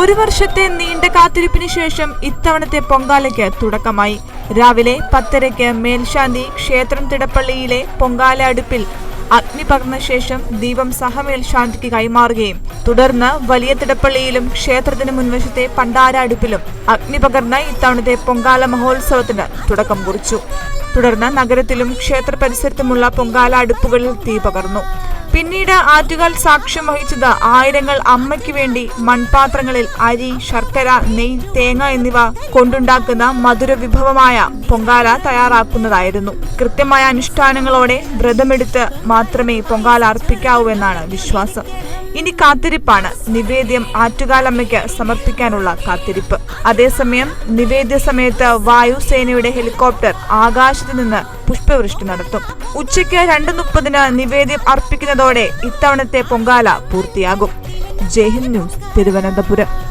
ഒരു വർഷത്തെ നീണ്ട കാത്തിരിപ്പിന് ശേഷം ഇത്തവണത്തെ പൊങ്കാലയ്ക്ക് തുടക്കമായി. രാവിലെ പത്തരയ്ക്ക് മേൽശാന്തി ക്ഷേത്രം തിടപ്പള്ളിയിലെ പൊങ്കാല അടുപ്പിൽ അഗ്നി പകർന്ന ശേഷം ദീപം സഹമേൽശാന്തിക്ക് കൈമാറുകയും തുടർന്ന് വലിയ തിടപ്പള്ളിയിലും ക്ഷേത്രത്തിന് മുൻവശത്തെ പണ്ടാര അടുപ്പിലും അഗ്നി പകർന്ന ഇത്തവണത്തെ പൊങ്കാല മഹോത്സവത്തിന് തുടക്കം കുറിച്ചു. തുടർന്ന് നഗരത്തിലും ക്ഷേത്ര പരിസരത്തുമുള്ള പൊങ്കാല അടുപ്പുകളിൽ തീ പകർന്നു. പിന്നീട് ആറ്റുകാൽ സാക്ഷ്യം വഹിച്ചത് ആയിരങ്ങൾ അമ്മയ്ക്ക് വേണ്ടി മൺപാത്രങ്ങളിൽ അരി ശർക്കര നെയ് തേങ്ങ എന്നിവ കൊണ്ടുണ്ടാക്കുന്ന മധുര വിഭവമായ പൊങ്കാല തയ്യാറാക്കുന്നതായിരുന്നു. കൃത്യമായ അനുഷ്ഠാനങ്ങളോടെ വ്രതമെടുത്ത് മാത്രമേ പൊങ്കാല അർപ്പിക്കാവൂ എന്നാണ് വിശ്വാസം. ഇനി കാത്തിരിപ്പാണ് നിവേദ്യം ആറ്റുകാലമ്മയ്ക്ക് സമർപ്പിക്കാനുള്ള കാത്തിരിപ്പ്. അതേസമയം നിവേദ്യ സമയത്ത് വായുസേനയുടെ ഹെലികോപ്റ്റർ ആകാശത്ത് നിന്ന് പുഷ്പവൃഷ്ടി നടത്തും. ഉച്ചയ്ക്ക് രണ്ട് മുപ്പതിന് നിവേദ്യം അർപ്പിക്കുന്നതോടെ ഇത്തവണത്തെ പൊങ്കാല പൂർത്തിയാകും. ജയ്ഹിന്ദ് ന്യൂസ് തിരുവനന്തപുരം.